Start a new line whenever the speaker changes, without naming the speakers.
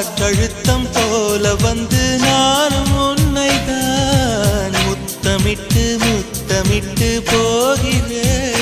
காற்றழுத்தம் போல வந்து நானும் உன்னை தான் முத்தமிட்டு முத்தமிட்டு போகிறேன்.